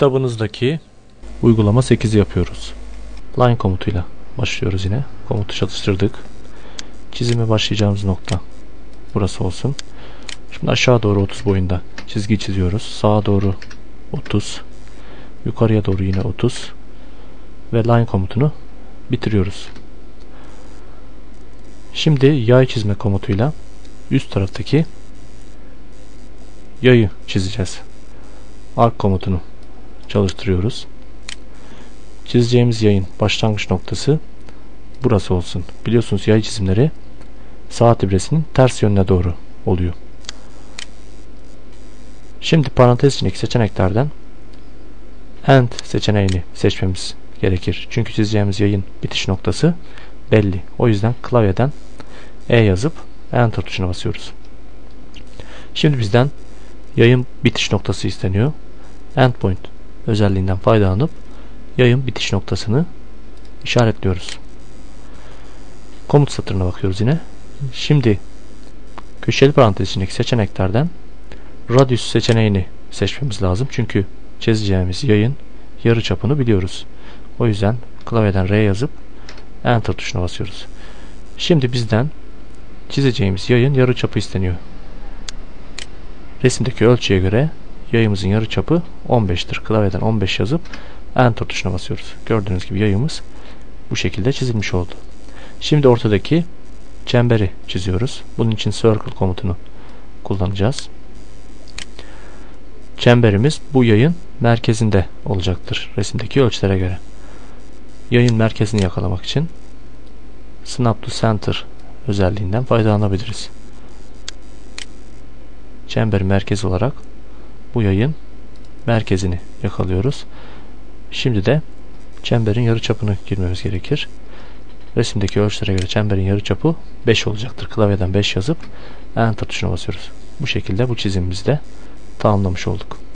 Kitabınızdaki uygulama 8'i yapıyoruz. Line komutuyla başlıyoruz yine. Komutu çalıştırdık. Çizime başlayacağımız nokta burası olsun. Şimdi aşağı doğru 30 boyunda çizgi çiziyoruz. Sağa doğru 30. Yukarıya doğru yine 30. Ve line komutunu bitiriyoruz. Şimdi yay çizme komutuyla üst taraftaki yayı çizeceğiz. Arc komutunu çalıştırıyoruz. Çizeceğimiz yayın başlangıç noktası burası olsun. Biliyorsunuz yay çizimleri saat ibresinin ters yönüne doğru oluyor. Şimdi parantez içindeki seçeneklerden end seçeneğini seçmemiz gerekir. Çünkü çizeceğimiz yayın bitiş noktası belli. O yüzden klavyeden E yazıp Enter tuşuna basıyoruz. Şimdi bizden yayın bitiş noktası isteniyor. Endpoint özelliğinden faydalanıp yayın bitiş noktasını işaretliyoruz. Komut satırına bakıyoruz yine. Şimdi köşeli parantez içindeki seçeneklerden radius seçeneğini seçmemiz lazım. Çünkü çizeceğimiz yayın yarı çapını biliyoruz. O yüzden klavyeden R yazıp Enter tuşuna basıyoruz. Şimdi bizden çizeceğimiz yayın yarı çapı isteniyor. Resimdeki ölçüye göre yayımızın yarı çapı 15'tir. Klavyeden 15 yazıp Enter tuşuna basıyoruz. Gördüğünüz gibi yayımız bu şekilde çizilmiş oldu. Şimdi ortadaki çemberi çiziyoruz. Bunun için circle komutunu kullanacağız. Çemberimiz bu yayın merkezinde olacaktır resimdeki ölçülere göre. Yayın merkezini yakalamak için Snap to Center özelliğinden faydalanabiliriz. Çember merkezi olarak bu yayın merkezini yakalıyoruz. Şimdi de çemberin yarıçapını girmemiz gerekir. Resimdeki ölçülere göre çemberin yarıçapı 5 olacaktır. Klavyeden 5 yazıp Enter tuşuna basıyoruz. Bu şekilde bu çizimimizi de tamamlamış olduk.